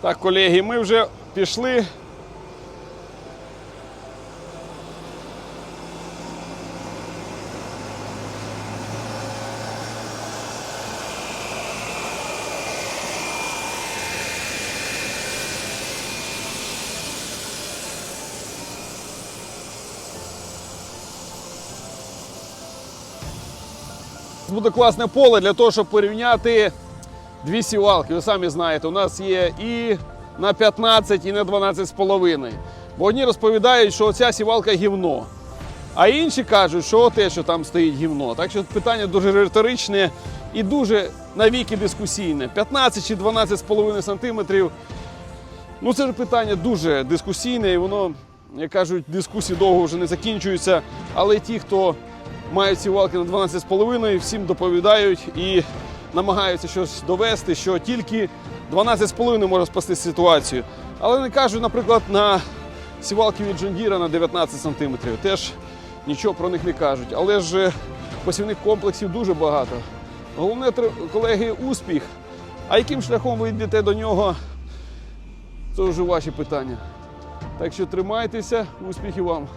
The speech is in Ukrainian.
Так, колеги, ми вже пішли. Буде класне поле для того, щоб порівняти дві сівалки. Ви самі знаєте, у нас є і на 15, і на 12,5. Бо одні розповідають, що ця сівалка гівно. А інші кажуть, що те, що там стоїть гівно. Так що питання дуже риторичне і дуже навіки дискусійне. 15 чи 12,5 сантиметрів. Ну, це ж питання дуже дискусійне, і воно, як кажуть, дискусії довго вже не закінчуються. Але ті, хто мають ці валки на 12,5, всім доповідають і намагаються щось довести, що тільки 12,5 може спасти ситуацію. Але не кажуть, наприклад, на сівалки від Джондіра на 19 см. Теж нічого про них не кажуть. Але ж е, посівних комплексів дуже багато. Головне, колеги, успіх. А яким шляхом ви йдете до нього, це вже ваші питання. Так що тримайтеся, успіхів вам!